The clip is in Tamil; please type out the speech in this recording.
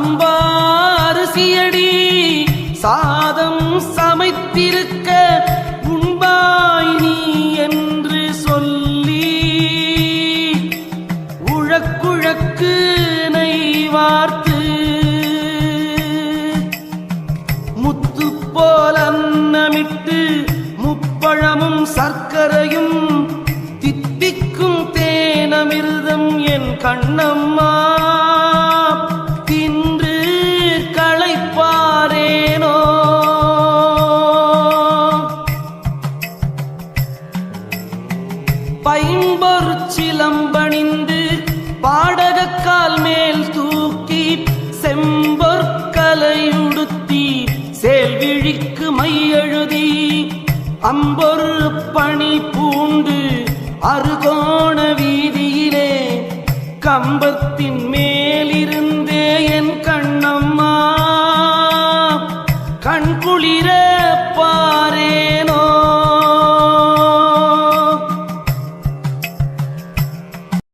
சம்பாரிசியடி சாதம் சமைத்திருக்க உண்பாய் நீ என்று சொல்லி உழக்குழக்கு நெய் வார்த்து முத்து போல அன்னமிட்டு முப்பழமும் சர்க்கரையும் தித்திக்கும் தேனமிர்தம் என் கண்ணம்மா. பைம்பொரு சிலம்பணிந்து பாடகக்கால் மேல் தூக்கி செம்பொற்கலையுடுத்தி சேல்விழிக்கு மையெழுதி அம்பொரு பணி பூண்டு அருகோண வீதியிலே கம்பத்தின் மேலிருந்தே என் கண்ணம்மா. கண்குளிர